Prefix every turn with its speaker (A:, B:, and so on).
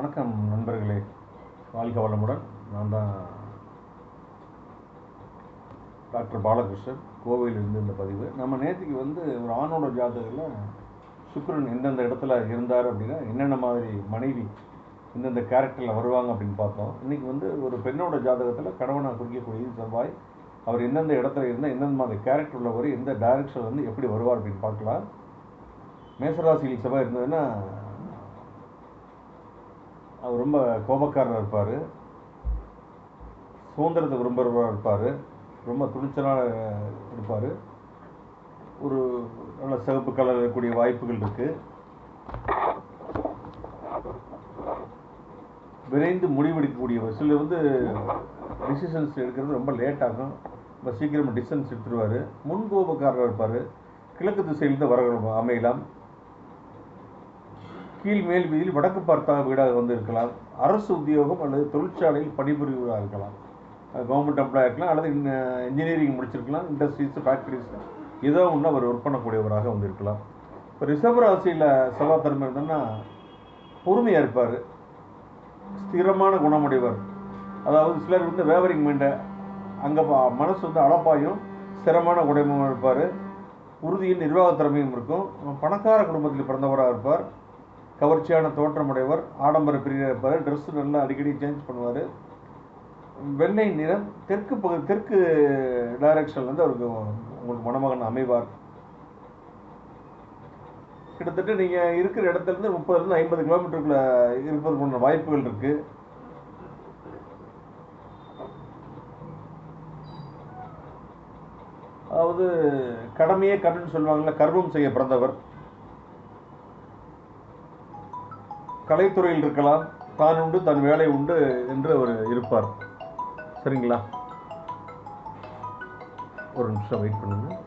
A: வணக்கம் நண்பர்களே. வாழ்க வளமுடன். நான் தான் டாக்டர் பாலகிருஷ்ணன். கோவையிலிருந்து இந்த பதிவு. நம்ம நேற்றுக்கு வந்து ஒரு ஆணோட ஜாதகத்தில் சுக்கரன் எந்தெந்த இடத்துல இருந்தார் அப்படின்னா என்னென்ன மாதிரி மனைவி இந்தந்த கேரக்டரில் வருவாங்க அப்படின்னு பார்த்தோம். இன்றைக்கி வந்து ஒரு பெண்ணோட ஜாதகத்தில் கணவனாக குறிக்கக்கூடிய செவ்வாய் அவர் எந்தெந்த இடத்துல இருந்தால் எந்தெந்த மாதிரி கேரக்டர் உள்ளவர் எந்த டைரக்ஷன் வந்து எப்படி வருவார் அப்படின்னு பார்க்கலாம். மேசராசியில் செவ்வாய் இருந்ததுன்னா அவர் ரொம்ப கோபக்காரராக இருப்பார். சுதந்திரத்தை விரும்புகிறவராக இருப்பார். ரொம்ப துணிச்சலாக இருப்பார். ஒரு நல்ல சிவப்பு கலர் இருக்கக்கூடிய வாய்ப்புகள் இருக்குது விரைந்து முடிவெடுக்கக்கூடிய சிலர் வந்து டிசிஷன்ஸ் எடுக்கிறது ரொம்ப லேட் ஆகும். ரொம்ப சீக்கிரமாக டிசிஷன்ஸ் எடுத்துருவார். முன்கோபக்காரராக இருப்பார். கிழக்கு திசையிலிருந்து வர அமையலாம். கீழ் மேல் வீதியில் வடக்கு பார்த்தா வீடாக வந்து இருக்கலாம். அரசு உத்தியோகம் அல்லது தொழிற்சாலையில் பணிபுரிவராக இருக்கலாம். கவர்மெண்ட் எம்ப்ளாய் இருக்கலாம் அல்லது இன்ஜினியரிங் முடிச்சிருக்கலாம் இண்டஸ்ட்ரீஸ் ஃபேக்ட்ரிஸ் ஏதோ ஒன்று அவர் ஒர்க் பண்ணக்கூடியவராக வந்து இருக்கலாம். இப்போ ரிஷப ராசியில் செவ்வாய்த்தன்மை இருந்தோன்னா பொறுமையாக இருப்பார். ஸ்திரமான குணமுடையவர். அதாவது சிலர் வந்து வேவரிங் மைண்டை அங்கே மனசு வந்து அளப்பாயும் ஸ்திரமான குணமும் இருப்பார். உறுதியின் நிர்வாக திறமையும் இருக்கும். பணக்கார குடும்பத்தில் பிறந்தவராக இருப்பார். கவர்ச்சியான தோற்றமுடையவர் ஆடம்பர பிரியாக இருப்பார் ட்ரெஸ்ஸு நல்லா அடிக்கடி சேஞ்ச் பண்ணுவார். வெள்ளை நிறம் தெற்கு பகுதி தெற்கு டைரக்ஷன்லேருந்து அவருக்கு உங்களுக்கு மணமகன் அமைவார். கிட்டத்தட்ட நீங்கள் இருக்கிற இடத்துலேருந்து முப்பதுலேருந்து ஐம்பது கிலோமீட்டருக்குள்ளே இருப்பதற்கான வாய்ப்புகள் இருக்குது அதாவது கடமையே கண்ணுன்னு சொல்லுவாங்கள்ல கர்மம் செய்ய பிறந்தவர் கலைத்துறையில் இருக்கலாம் தான் உண்டு தன் வேலை உண்டு என்று அவர் இருப்பார். சரிங்களா? ஒரு நிமிஷம் வெயிட் பண்ணுங்கள்